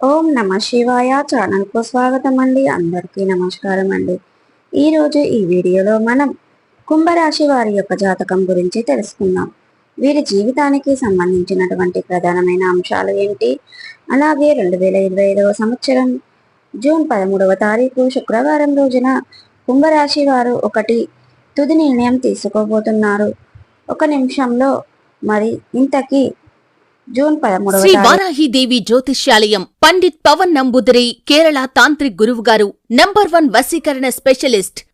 ఓం నమ శివాయ ఛానల్కు స్వాగతం అండి అందరికీ నమస్కారం అండి ఈరోజు ఈ వీడియోలో మనం కుంభరాశి వారి యొక్క జాతకం గురించి తెలుసుకుందాం. వీరి జీవితానికి సంబంధించినటువంటి ప్రధానమైన అంశాలు ఏంటి? అలాగే రెండు వేల ఇరవై ఐదవ సంవత్సరం జూన్ పదమూడవ తారీఖు శుక్రవారం రోజున కుంభరాశి వారు ఒకటి తుది నిర్ణయం తీసుకోబోతున్నారు. ఒక నిమిషంలో మరి ఇంతకీ జూన్ పదమూడవ శ్రీ వారాహిదేవి జ్యోతిష్యాలయం పండిత్ పవన్ నంబుదరి కేరళ తాంత్రిక్ గురువు గారు నంబర్ వన్ వశీకరణ స్పెషలిస్ట్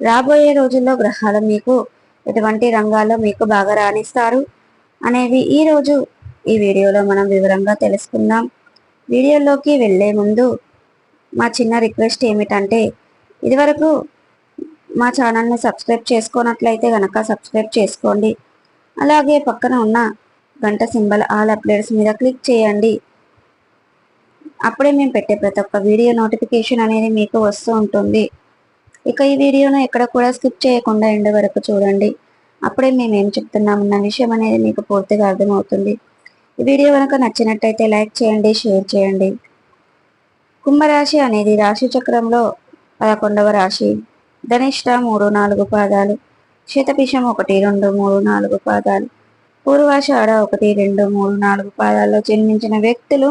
రాబోయే రోజుల్లో గ్రహాలు మీకు ఎటువంటి రంగాల్లో మీకు బాగా రాణిస్తారు అనేవి ఈరోజు ఈ వీడియోలో మనం వివరంగా తెలుసుకుందాం. వీడియోలోకి వెళ్ళే ముందు మా చిన్న రిక్వెస్ట్ ఏమిటంటే ఇదివరకు మా ఛానల్ని సబ్స్క్రైబ్ చేసుకోనట్లయితే కనుక సబ్స్క్రైబ్ చేసుకోండి. అలాగే పక్కన ఉన్న గంట సింబల్ ఆల్ అప్డేట్స్ మీద క్లిక్ చేయండి. అప్పుడే మేము పెట్టే ప్రతి ఒక్క వీడియో నోటిఫికేషన్ అనేది మీకు వస్తూ ఉంటుంది. ఇక ఈ వీడియోను ఎక్కడ కూడా స్కిప్ చేయకుండా ఎండ వరకు చూడండి. అప్పుడే మేము ఏం చెప్తున్నామన్న విషయం అనేది మీకు పూర్తిగా అర్థమవుతుంది. ఈ వీడియో కనుక నచ్చినట్టయితే లైక్ చేయండి షేర్ చేయండి. కుంభరాశి అనేది రాశి చక్రంలో పదకొండవ రాశి. ధనిష్ట మూడు నాలుగు పాదాలు. శతపిషం ఒకటి రెండు మూడు నాలుగు పాదాలు. పూర్వాషాఢ ఒకటి రెండు మూడు నాలుగు పాదాల్లో జన్మించిన వ్యక్తులు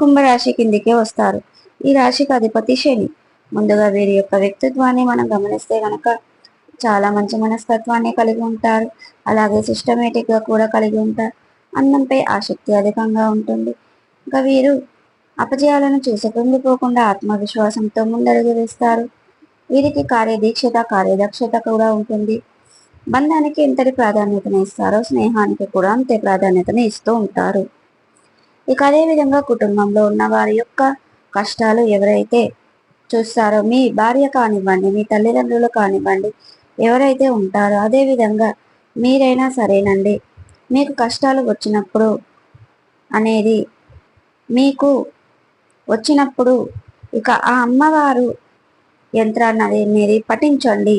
కుంభరాశి కిందికే వస్తారు. ఈ రాశికి అధిపతి శని. ముందుగా వీరి యొక్క వ్యక్తిత్వాన్ని మనం గమనిస్తే కనుక చాలా మంచి మనస్తత్వాన్ని కలిగి ఉంటారు. అలాగే సిస్టమేటిక్గా కూడా కలిగి ఉంటారు. అందంపై ఆసక్తి అధికంగా ఉంటుంది. ఇంకా వీరు అపజయాలను చూసి ఆత్మవిశ్వాసంతో ముందడుగు వేస్తారు. వీరికి కార్యదీక్షత కార్యదక్షత కూడా ఉంటుంది. బంధానికి ఎంతటి ప్రాధాన్యతను ఇస్తారో స్నేహానికి కూడా అంతే ప్రాధాన్యతను ఇస్తూ ఉంటారు. ఇక అదేవిధంగా కుటుంబంలో ఉన్న వారి యొక్క కష్టాలు ఎవరైతే చూస్తారో? మీ భార్య కానివ్వండి మీ తల్లిదండ్రులు కానివ్వండి ఎవరైతే ఉంటారో అదేవిధంగా మీరైనా సరేనండి. మీకు కష్టాలు వచ్చినప్పుడు అనేది మీకు వచ్చినప్పుడు ఇక ఆ అమ్మవారు యంత్రాన్ని అనేది పఠించండి.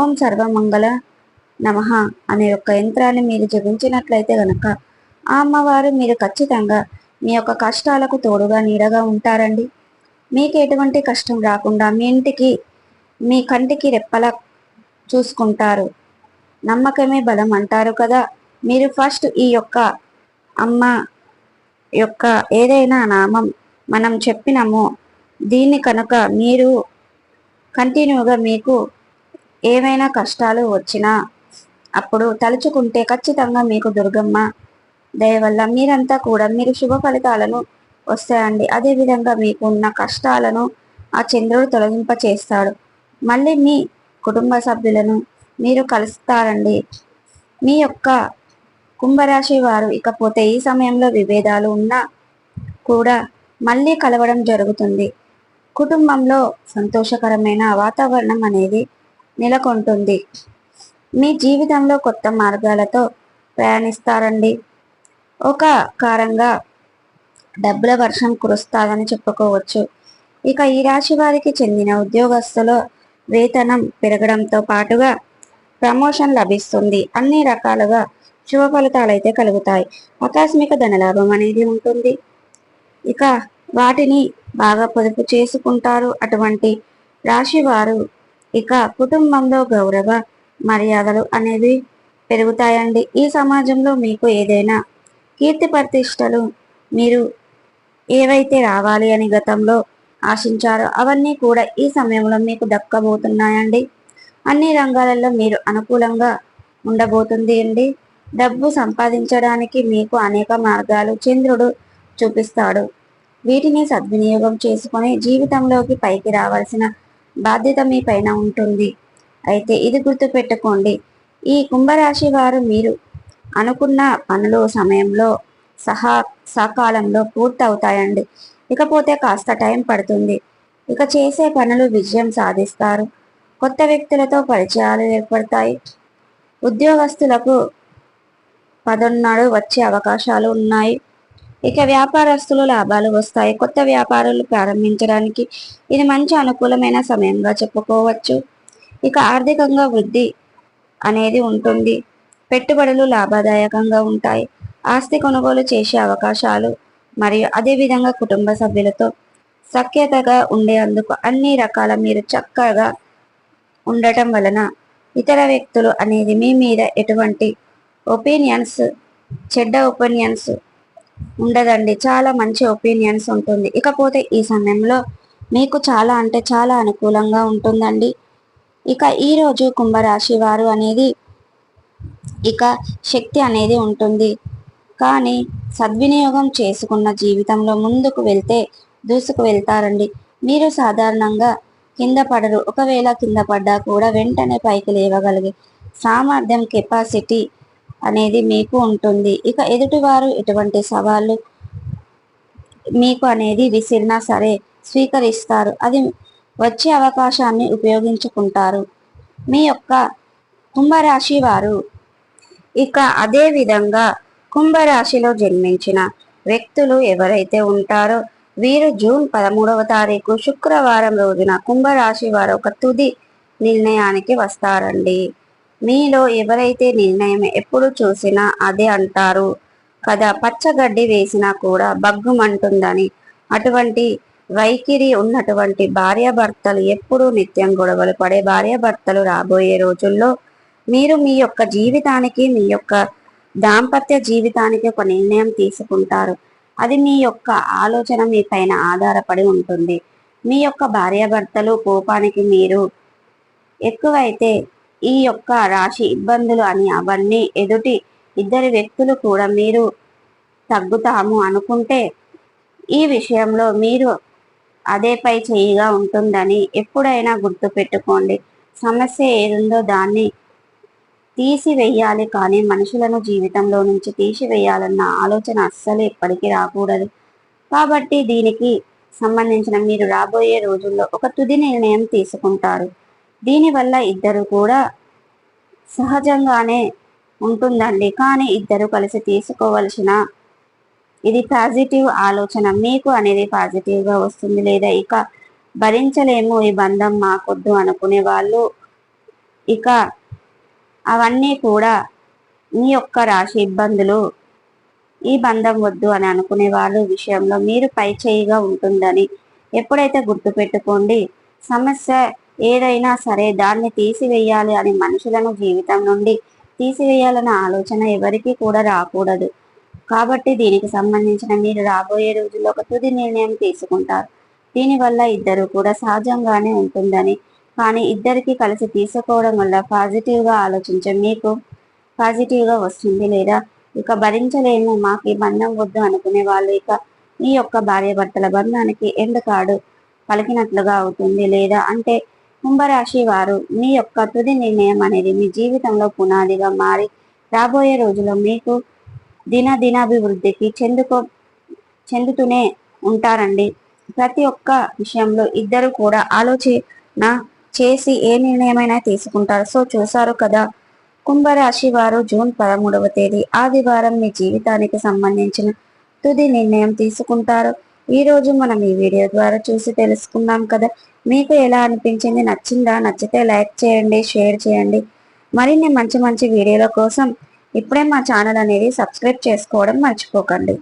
ఓం సర్వమంగళ నమః అనే యొక్క యంత్రాన్ని మీరు జపించినట్లయితే గనక ఆ అమ్మవారు మీరు ఖచ్చితంగా మీ యొక్క కష్టాలకు తోడుగా నీడగా ఉంటారండి. మీకు ఎటువంటి కష్టం రాకుండా మీ ఇంటికి మీ కంటికి రెప్పలా చూసుకుంటారు. నమ్మకమే బలం అంటారు కదా. మీరు ఫస్ట్ ఈ యొక్క అమ్మ యొక్క ఏదైనా నామం మనం చెప్పినామో దీన్ని కనుక మీరు కంటిన్యూగా మీకు ఏవైనా కష్టాలు వచ్చినా అప్పుడు తలుచుకుంటే ఖచ్చితంగా మీకు దుర్గమ్మ దయవల్ల మీరంతా కూడా మీరు శుభ ఫలితాలను వస్తాయండి. అదేవిధంగా మీకు ఉన్న కష్టాలను ఆ చంద్రుడు తొలగింప చేస్తాడు మళ్ళీ మీ కుటుంబ సభ్యులను మీరు కలుస్తారండి. మీ యొక్క కుంభరాశి వారు ఇకపోతే ఈ సమయంలో విభేదాలు ఉన్నా కూడా మళ్ళీ కలవడం జరుగుతుంది. కుటుంబంలో సంతోషకరమైన వాతావరణం అనేది నెలకొంటుంది. మీ జీవితంలో కొత్త మార్గాలతో ప్రయాణిస్తారండి. ఒక కారంగా డబ్బుల వర్షం కురుస్తాదని చెప్పుకోవచ్చు. ఇక ఈ రాశి వారికి చెందిన ఉద్యోగస్తుల వేతనం పెరగడంతో పాటుగా ప్రమోషన్ లభిస్తుంది. అన్ని రకాలుగా శుభ ఫలితాలు అయితే కలుగుతాయి. ఆకస్మిక ధనలాభం అనేది ఉంటుంది. ఇక వాటిని బాగా పొదుపు చేసుకుంటారు. అటువంటి రాశి వారు ఇక కుటుంబంలో గౌరవ మర్యాదలు అనేవి పెరుగుతాయండి. ఈ సమాజంలో మీకు ఏదైనా కీర్తి ప్రతిష్టలు మీరు ఏవైతే రావాలి అని గతంలో ఆశించారో అవన్నీ కూడా ఈ సమయంలో మీకు దక్కబోతున్నాయండి. అన్ని రంగాలలో మీరు అనుకూలంగా ఉండబోతుంది అండి. డబ్బు సంపాదించడానికి మీకు అనేక మార్గాలు చంద్రుడు చూపిస్తాడు. వీటిని సద్వినియోగం చేసుకొని జీవితంలోకి పైకి రావాల్సిన బాధ్యత మీ పైన ఉంటుంది. అయితే ఇది గుర్తుపెట్టుకోండి. ఈ కుంభరాశి వారు మీరు అనుకున్న పనులు సమయంలో సహా సకాలంలో పూర్తవుతాయండి. ఇకపోతే కాస్త టైం పడుతుంది. ఇక చేసే పనులు విజయం సాధిస్తారు. కొత్త వ్యక్తులతో పరిచయాలు ఏర్పడతాయి. ఉద్యోగస్తులకు పదొన్నాడు వచ్చే అవకాశాలు ఉన్నాయి. ఇక వ్యాపారస్తులు లాభాలు వస్తాయి. కొత్త వ్యాపారాలు ప్రారంభించడానికి ఇది మంచి అనుకూలమైన సమయంగా చెప్పుకోవచ్చు. ఇక ఆర్థికంగా వృద్ధి అనేది ఉంటుంది. పెట్టుబడులు లాభదాయకంగా ఉంటాయి. ఆస్తి కొనుగోలు చేసే అవకాశాలు మరియు అదేవిధంగా కుటుంబ సభ్యులతో సఖ్యతగా ఉండేందుకు అన్ని రకాల మీరు చక్కగా ఉండటం వలన ఇతర వ్యక్తులు అనేది మీ మీద ఎటువంటి ఒపీనియన్స్ చెడ్డ ఒపీనియన్స్ ఉండదండి. చాలా మంచి ఒపీనియన్స్ ఉంటుంది. ఇకపోతే ఈ సమయంలో మీకు చాలా అంటే చాలా అనుకూలంగా ఉంటుందండి. ఇక ఈరోజు కుంభరాశి వారు అనేది ఇక శక్తి అనేది ఉంటుంది. కానీ సద్వినియోగం చేసుకున్న జీవితంలో ముందుకు వెళ్తే దూసుకు వెళ్తారండి. మీరు సాధారణంగా కింద పడరు. ఒకవేళ కింద పడ్డా కూడా వెంటనే పైకి లేవగలిగే సామర్థ్యం కెపాసిటీ అనేది మీకు ఉంటుంది. ఇక ఎదుటివారు ఎటువంటి సవాళ్ళు మీకు అనేది విసిరినా సరే స్వీకరిస్తారు. అది వచ్చే అవకాశాన్ని ఉపయోగించుకుంటారు. మీ యొక్క కుంభరాశి వారు ఇక అదే విధంగా కుంభరాశిలో జన్మించిన వ్యక్తులు ఎవరైతే ఉంటారో వీరు జూన్ పదమూడవ తారీఖు శుక్రవారం రోజున కుంభరాశి వారు ఒక తుది నిర్ణయానికి వస్తారండి. మీలో ఎవరైతే నిర్ణయం ఎప్పుడు చూసినా అదే అంటారు. కదా పచ్చగడ్డి వేసినా కూడా బగ్గుమంటుందని అటువంటి వైఖరి ఉన్నటువంటి భార్యాభర్తలు ఎప్పుడూ నిత్యం గొడవలు పడే భార్యాభర్తలు రాబోయే రోజుల్లో మీరు మీ యొక్క జీవితానికి మీ యొక్క దాంపత్య జీవితానికి ఒక నిర్ణయం తీసుకుంటారు. అది మీ యొక్క ఆలోచన మీ పైన ఆధారపడి ఉంటుంది. మీ యొక్క భార్యాభర్తలు కోపానికి మీరు ఎక్కువైతే ఈ యొక్క రాశి ఇబ్బందులు అని అవన్నీ ఎదుటి ఇద్దరి వ్యక్తులు కూడా మీరు తగ్గుతాము అనుకుంటే ఈ విషయంలో మీరు అదే పై చేయిగా ఉంటుందని ఎప్పుడైనా గుర్తు పెట్టుకోండి సమస్య ఏదుందో దాన్ని తీసివేయాలి కానీ మనుషులను జీవితంలో నుంచి తీసివేయాలన్న ఆలోచన అస్సలు ఎప్పటికీ రాకూడదు. కాబట్టి దీనికి సంబంధించిన మీరు రాబోయే రోజుల్లో ఒక తుది నిర్ణయం తీసుకుంటారు. దీనివల్ల ఇద్దరు కూడా సహజంగానే ఉంటుందండి. కానీ ఇద్దరు కలిసి తీసుకోవలసిన ఇది పాజిటివ్ ఆలోచన. మీకు అనేది పాజిటివ్గా వస్తుంది లేదా ఇక భరించలేము ఈ బంధం మాకొద్దు అనుకునే వాళ్ళు ఇక అవన్నీ కూడా మీ యొక్క రాశి ఇబ్బందులు ఈ బంధం వద్దు అని అనుకునే వాళ్ళు విషయంలో మీరు పై చేయిగా ఉంటుందని ఎప్పుడైతే గుర్తుపెట్టుకోండి సమస్య ఏదైనా సరే దాన్ని తీసివేయాలి అని మనుషులను జీవితం నుండి తీసివేయాలన్న ఆలోచన ఎవరికి కూడా రాకూడదు. కాబట్టి దీనికి సంబంధించిన మీరు రాబోయే రోజుల్లో ఒక తుది నిర్ణయం తీసుకుంటారు. దీనివల్ల ఇద్దరు కూడా సహజంగానే ఉంటుందని కానీ ఇద్దరికి కలిసి తీసుకోవడం వల్ల పాజిటివ్గా ఆలోచించే మీకు పాజిటివ్గా వస్తుంది లేదా? ఇక భరించలేము మాకు బంధం వద్దు అనుకునే వాళ్ళు ఇక మీ యొక్క భార్యాభర్తల బంధానికి ఎండ్ కార్డు పలికినట్లుగా అవుతుంది లేదా? అంటే కుంభరాశి వారు మీ యొక్క తుది నిర్ణయం అనేది మీ జీవితంలో పునాదిగా మారి రాబోయే రోజుల్లో మీకు దిన దినాభివృద్ధికి చెందుకో చెందుతూనే ఉంటారండి. ప్రతి ఒక్క విషయంలో ఇద్దరు కూడా ఆలోచన చేసి ఏ నిర్ణయమైనా తీసుకుంటారు. సో చూసారు కదా. కుంభరాశి వారు జూన్ పదమూడవ తేదీ ఆదివారం మీ జీవితానికి సంబంధించిన తుది నిర్ణయం తీసుకుంటారు. ఈరోజు మనం ఈ వీడియో ద్వారా చూసి తెలుసుకున్నాం కదా. మీకు ఎలా అనిపించింది? నచ్చిందా? నచ్చితే లైక్ చేయండి షేర్ చేయండి. మరిన్ని మంచి మంచి వీడియోల కోసం ఇప్పుడే మా ఛానల్ అనేది సబ్స్క్రైబ్ చేసుకోవడం మర్చిపోకండి.